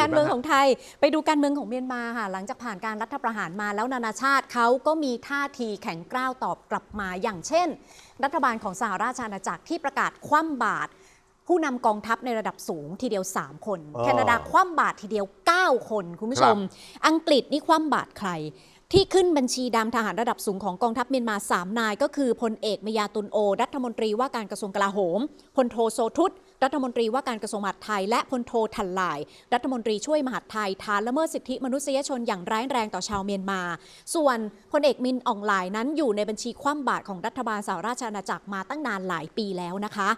การเมืองของไทยไปดูการเมืองของเมียนมาค่ะ หลังจากผ่านการรัฐประหารมาแล้วนานาชาติเขาก็มีท่าทีแข็งกร้าวตอบกลับมาอย่างเช่น รัฐบาลของสหราชอาณาจักรที่ประกาศคว่ำบาตรผู้นำกองทัพในระดับสูงทีเดียว 3 คนอ๋อแคนาดาคว่ำบาตรทีเดียว 9 คนคุณผู้ชม อังกฤษนี่คว่ำบาตรใคร ที่ขึ้นบัญชีดำทหารระดับสูงของกองทัพเมียนมา 3 นาย ก็คือพลเอกมยาตุนโอ รัฐมนตรีว่าการกระทรวงกลาโหมพลโทโซทุตรัฐมนตรีว่าการกระทรวงมหาดไทย และพลโททันหลาย รัฐมนตรีช่วยมหาดไทยฐานละเมิดสิทธิมนุษยชนอย่างร้ายแรงต่อชาวเมียนมา ส่วนพลเอกมินอ่องหลายนั้นอยู่ในบัญชีคว่ำบาตรของรัฐบาลสหราชอาณาจักรมาตั้งนานหลายปีแล้วนะคะ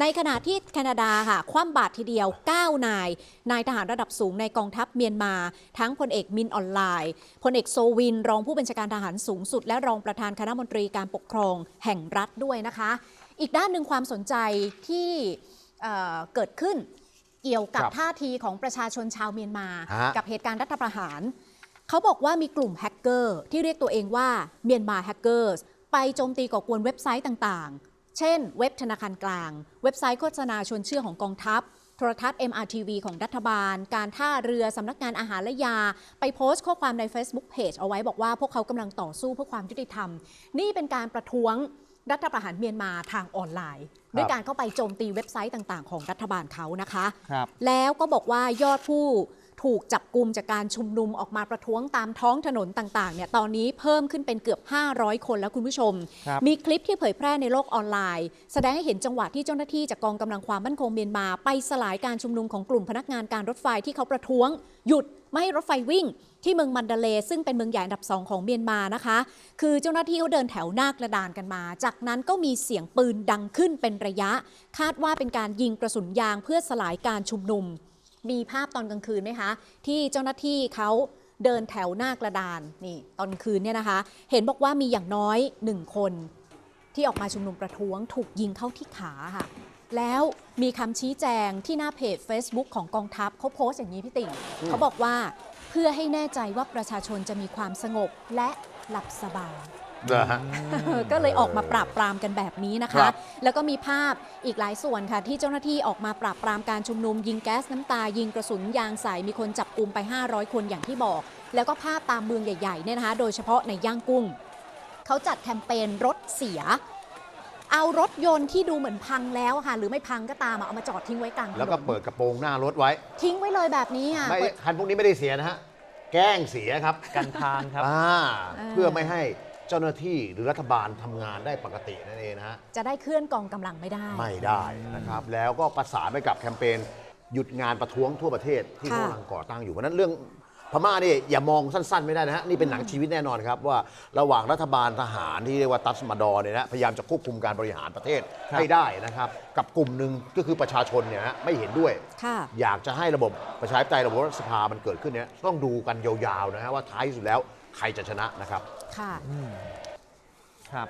ในขณะที่แคนาดาค่ะคว่ำบาตรทีเดียว 9 นาย นายทหารระดับสูงในกองทัพเมียนมา ทั้งพลเอกมินออนไลน์พลเอกโซวินรองผู้บัญชาการทหารสูงสุด และรองประธานคณะมนตรีการปกครองแห่งรัฐด้วยนะคะ อีกด้านหนึ่งความสนใจที่เอ่อเกิดขึ้นเกี่ยวกับครับท่าทีของประชาชนชาวเมียนมาฮะกับเหตุการณ์รัฐประหาร เขาบอกว่ามีกลุ่มแฮกเกอร์ที่เรียกตัวเองว่าเมียนมาแฮกเกอร์ไปโจมตีก่อกวนเว็บไซต์ต่างๆ เช่น เว็บธนาคารกลาง เว็บไซต์โฆษณาชวนเชื่อของกองทัพโทรทัศน์ MRTV ของรัฐบาล การท่าเรือสำนักงานอาหารและยา ไปโพสต์ข้อความใน Facebook Page เอาไว้บอกว่าพวกเขากำลังต่อสู้เพื่อความยุติธรรม นี่เป็นการประท้วงรัฐประหารเมียนมาทางออนไลน์ ด้วยการเข้าไปโจมตีเว็บไซต์ต่าง ๆ ของรัฐบาลเขานะคะครับแล้วก็บอกว่ายอดผู้ ถูกจับกลุ่มจากการชุมนุมออกมาประท้วงตามท้องถนนต่างๆเนี่ยตอนนี้เพิ่มขึ้นเป็นเกือบ 500 คนแล้วคุณผู้ชมครับมีคลิปที่เผยแพร่ในโลกออนไลน์ แสดงให้เห็นจังหวะที่เจ้าหน้าที่จากกองกำลังความมั่นคงเมียนมาไปสลายการชุมนุมของกลุ่มพนักงานการรถไฟที่เขาประท้วง หยุดไม่ให้รถไฟวิ่งที่เมืองมันดาเลย์ซึ่งเป็นเมืองใหญ่อันดับสองของเมียนมานะคะ คือเจ้าหน้าที่เขาเดินแถวหน้ากระดานกันมา จากนั้นก็มีเสียงปืนดังขึ้นเป็นระยะ คาดว่าเป็นการยิงกระสุนยางเพื่อสลายการชุมนุม มีภาพตอนกลางคืนไหมคะ ที่เจ้าหน้าที่เขาเดินแถวหน้ากระดานนี่ตอนคืนเนี่ยนะคะ เห็นบอกว่ามีอย่างน้อยหนึ่งคน ที่ออกมาชุมนุมประท้วง ถูกยิงเข้าที่ขาค่ะ แล้วมีคำชี้แจงที่หน้าเพจ Facebook ของกองทัพเขาโพสต์อย่างนี้พี่ติ่งเขาบอกว่าเพื่อให้แน่ใจว่าประชาชนจะมีความสงบและหลับสบาย เหรอฮะ ก็เลยออกมาปราบปรามกันแบบนี้นะครัคะ บ แล้วก็มีภาพอีกหลายส่วนค่ะ ที่เจ้าหน้าที่ออกมาปราบปรามการชุมนุม ยิงแก๊สน้ำตา ยิงกระสุนยางใส่มีคนจับกลุ่มไป 500 คนอย่างที่บอก แล้วก็ภาพตามเมืองใหญ่ๆเนี่ยนะคะ โดยเฉพาะในย่างกุ้ง เขาจัดแคมเปญรถเสีย เอารถยนต์ที่ดูเหมือนพังแล้วอะค่ะ หรือไม่พังก็ตามอะเอามาจอดทิ้งไว้กลางถนนแล้วก็เปิดกระโปรงหน้ารถไว้ ทิ้งไว้เลยแบบนี้อะไม่เปิด คันพวกนี้ไม่ได้เสียนะฮะ แกล้งเสียครับ กันทางครับ อ่าอ่าเพื่อไม่ให้ เจ้าหน้าที่หรือรัฐบาลทำงานได้ปกตินั่นเองนะฮะ จะได้เคลื่อนกองกำลังไม่ได้ ไม่ได้นะครับ แล้วก็ประสานไปกับแคมเปญหยุดงานประท้วงทั่วประเทศที่ค่ะเขากำลังก่อตั้งอยู่เพราะฉะนั้นเรื่อง พม่านี่อย่ามองสั้นๆ ไม่ได้นะฮะนี่เป็นหนังชีวิตแน่นอนครับว่าระหว่างรัฐบาลทหารที่เรียกว่าตัสมาดอร์เนี่ยนะพยายามจะควบคุมการบริหารประเทศครับให้ได้นะครับ กับกลุ่มหนึ่งก็คือประชาชนเนี่ยฮะไม่เห็นด้วย ค่ะ อยากจะให้ระบบประชาธิปไตยระบบรัฐสภามันเกิดขึ้นเนี่ยต้องดูกันยาวๆนะฮะว่าท้ายสุดแล้วใครจะชนะนะครับ ค่ะ ครับ